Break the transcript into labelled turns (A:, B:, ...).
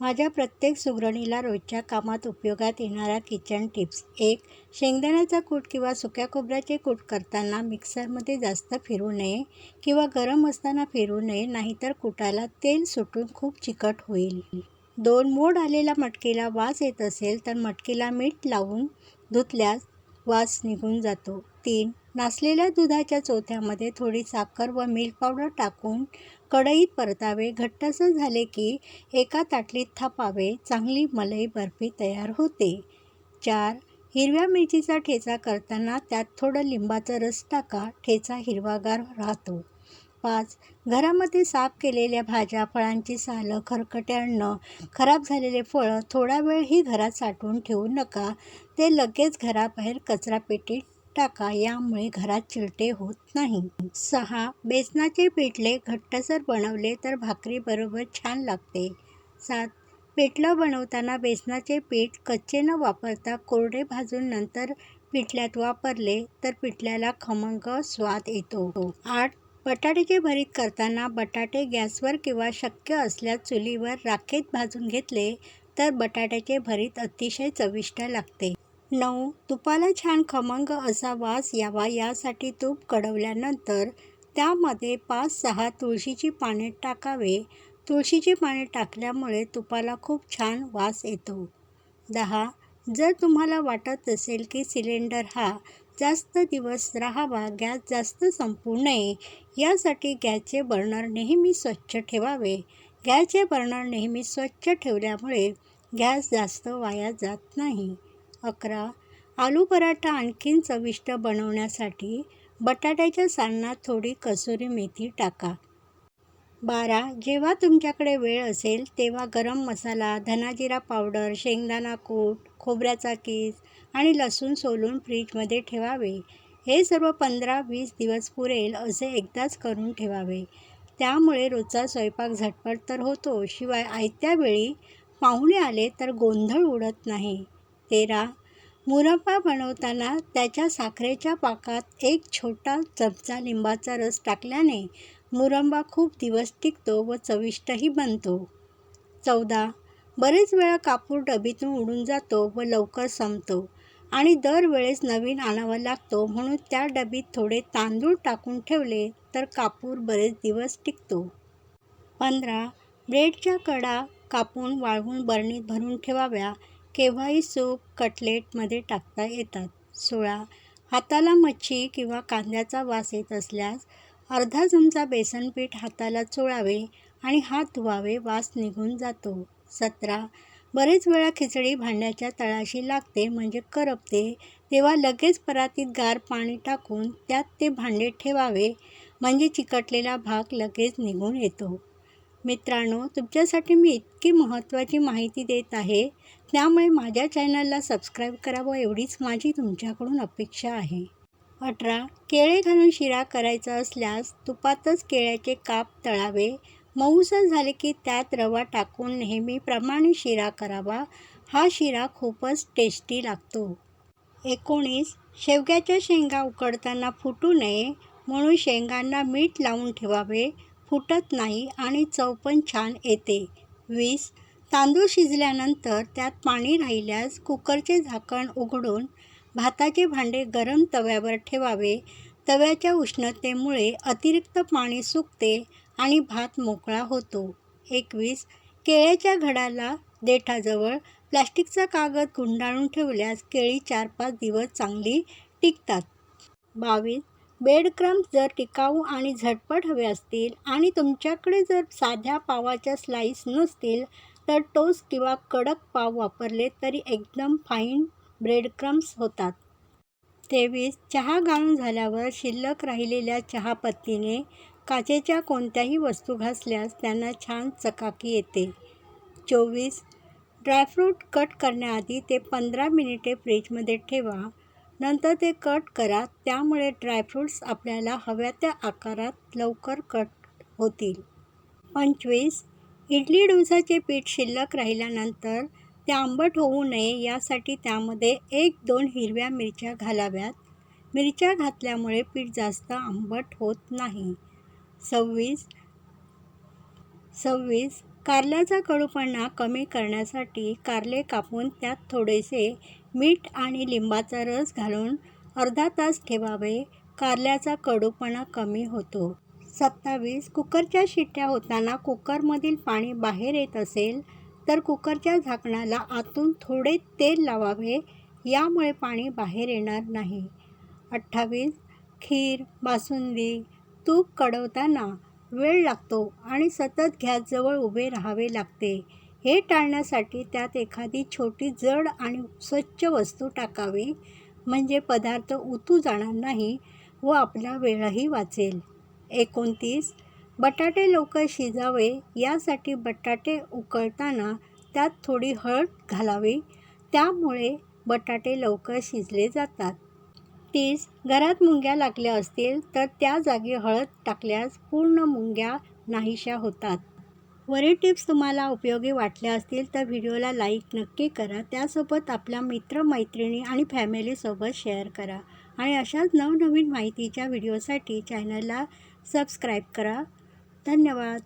A: माझ्या प्रत्येक सुगरणीला रोजच्या कामात उपयोगात येणाऱ्या किचन टिप्स एक शेंगदाण्याचा कूट किंवा सुक्या खोबऱ्याचे कूट करताना मिक्सरमध्ये जास्त फिरू नये किंवा गरम असताना फिरू नये नाहीतर कुटाला तेल सुटून खूप चिकट होईल. दोन मोड आलेला मटकीला वास येत असेल तर मटकीला मीठ लावून धुतल्यास वास निघून जातो. तीन नासलेल्या दुधाच्या चोथ्यामध्ये थोडी साखर व मिल्क पावडर टाकून कढईत परतावे. घट्टसर झाले की एका ताटलीत थापावे. चांगली मलई बर्फी तयार होते. चार हिरव्या मिरचीचा ठेचा करताना त्यात थोडं लिंबाचा रस टाका. ठेचा हिरवागार राहतो. पाच घरामध्ये साफ केलेल्या भाज्या फळांची सालं खरकटे अन्न खराब झालेले फळं थोडा वेळही घरात साठवून ठेवू नका. ते लगेच घराबाहेर कचरापेटीत टाका यामुळे घरात चिलटे होत नाही. सहा बेसनाचे पिठले घट्टसर बनवले तर भाकरीबरोबर छान लागते. सात पिठलं बनवताना बेसनाचे पीठ कच्चे न वापरता कोरडे भाजून नंतर पिठल्यात वापरले तर पिठल्याला खमंग स्वाद येतो. आठ बटाट्याचे भरीत करताना बटाटे गॅसवर किंवा शक्य असल्यास चुलीवर राखेत भाजून घेतले तर बटाट्याचे भरीत अतिशय चविष्ट लागते. नऊ. तुपाला छान खमंग असा वास यावा यासाठी तूप कडवल्यानंतर त्यामध्ये पाच सहा तुळशीची पाने टाकावे. तुळशीची पाने टाकल्यामुळे तुपाला खूप छान वास येतो. दहा. जर तुम्हाला वाटत असेल की सिलेंडर हा जास्त दिवस राहावा गॅस जास्त संपू नये यासाठी गॅसचे बर्नर नेहमी स्वच्छ ठेवावे. गॅसचे बर्नर नेहमी स्वच्छ ठेवल्यामुळे गॅस जास्त वाया जात नाही. अकरा आलू पराठा आणखीन चविष्ट बनवण्यासाठी बटाट्याच्या सालनात थोडी कसुरी मेथी टाका. बारा जेव्हा तुमच्याकडे वेळ असेल तेव्हा गरम मसाला धनाजिरा पावडर शेंगदाणा कूट खोबऱ्याचा कीस आणि लसूण सोलून फ्रीजमध्ये ठेवावे. हे सर्व पंधरा वीस दिवस पुरेल असे एकदाच करून ठेवावे. त्यामुळे रोजचा स्वयंपाक झटपट तर होतो शिवाय आयत्या वेळी पाहुणे आले तर गोंधळ उडत नाही. तेरा मुरब्बा बनवताना त्याच्या साखरेच्या पाकात एक छोटा चमचा लिंबाचा रस टाकल्याने मुरंबा खूप दिवस टिकतो व चविष्टही बनतो. चौदा. बरेच वेळा कापूर डबीतून उडून जातो व लवकर संपतो आणि दरवेळेस नवीन आणावा लागतो. म्हणून त्या डबीत थोडे तांदूळ टाकून ठेवले तर कापूर बरेच दिवस टिकतो. पंधरा. ब्रेडच्या कडा कापून वाळवून बरणीत भरून ठेवाव्या. केव्हाही सूप कटलेटमध्ये टाकता येतात. सोळा. हाताला मच्छी किंवा कांद्याचा वास येत असल्यास अर्धा चमचा बेसन पीठ हाताला चोळावे आणि हात धुवावे वास निघून जातो. सतरा. बरेच वेळा खिचडी भांड्याच्या तळाशी लागते म्हणजे करपते. तेव्हा लगेच परातीत गार पाणी टाकून त्यात ते भांडे ठेवावे म्हणजे चिकटलेला भाग लगेच निघून येतो. मित्रांनो तुमच्यासाठी मी इतकी महत्त्वाची माहिती देत आहे. त्यामुळे माझ्या चॅनलला सबस्क्राईब करावं एवढीच माझी तुमच्याकडून अपेक्षा आहे. अठरा. केळे घालून शिरा करायचा असल्यास तुपातच केळ्याचे काप तळावे. मऊसर झाले की त्यात रवा टाकून नेहमीप्रमाणे शिरा करावा. हा शिरा खूपच टेस्टी लागतो. एकोणीस. शेवग्याच्या शेंगा उकडताना फुटू नये. म्हणून शेंगांना मीठ लावून ठेवावे. फुटत नाही आणि चव पण छान येते. वीस. तांदूळ शिजल्यानंतर त्यात पाणी राहिल्यास कुकरचे झाकण उघडून भाताचे भांडे गरम तव्यावर ठेवावे. तव्याच्या उष्णतेमुळे अतिरिक्त पाणी सुकते आणि भात मोकळा होतो. एकवीस. केळ्याच्या घडाला देठाजवळ प्लॅस्टिकचा कागद गुंडाळून ठेवल्यास केळी चार पाच दिवस चांगली टिकतात. बावीस. बेडक्रम्स जर टिकाऊ आणि झटपट हवे असतील आणि तुमच्याकडे जर साध्या पावाच्या स्लाईस नसतील तर टोस्ट किंवा कडक पाव वापरले तरी एकदम फाईन ब्रेड क्रम्स होतात. तेवीस चहा गाळून झाल्यावर शिल्लक राहिलेल्या चहापत्तीने काचेच्या कोणत्याही वस्तू घासल्यास त्यांना छान चकाकी येते. चोवीस ड्रायफ्रूट कट करण्याआधी ते पंधरा मिनिटे फ्रीजमध्ये ठेवा. नंतर ते कट करा. त्यामुळे ड्रायफ्रूट्स आपल्याला हव्या त्या आकारात लवकर कट होतील. पंचवीस. इडली डोसाचे पीठ शिल्लक राहिल्यानंतर ते आंबट होऊ नये यासाठी त्यामध्ये एक दोन हिरव्या मिरच्या घालाव्यात. मिरच्या घातल्यामुळे पीठ जास्त आंबट होत नाही. सव्वीस. सव्वीस. कारल्याचा कडूपणा कमी करण्यासाठी कारले कापून त्यात थोडेसे मीठ आणि लिंबाचा रस घालून अर्धा तास ठेवावे. कारल्याचा कडूपणा कमी होतो. सत्तावीस. कुकरच्या शिट्ट्या होताना कुकरमधील पाणी बाहेर येत असेल तर कुकरच्या झाकणाला आतून थोडे तेल लावावे. यामुळे पाणी बाहेर येणार नाही. अठ्ठावीस. खीर बासुंदी तूप कडवताना वेळ लागतो आणि सतत गॅसजवळ उभे राहावे लागते. हे टाळण्यासाठी त्यात एखादी छोटी जड आणि स्वच्छ वस्तू टाकावी म्हणजे पदार्थ उतू जाणार नाही व आपला वेळही वाचेल. एकोणतीस बटाटे लवकर शिजावे यासाठी बटाटे उकळताना त्यात थोडी हळद घालावी. त्यामुळे बटाटे लवकर शिजले जातात. तीस घरात मुंग्या लागल्या असतील तर त्या जागी हळद टाकल्यास पूर्ण मुंग्या नाहीशा होतात. वरील टिप्स तुम्हाला उपयोगी वाटल्या असतील तर व्हिडिओला लाईक नक्की करा. त्यासोबत आपल्या मित्रमैत्रिणी आणि फॅमिलीसोबत शेअर करा. आणि अशाच नवनवीन माहितीच्या व्हिडिओसाठी चॅनलला सबस्क्राईब करा. धन्यवाद.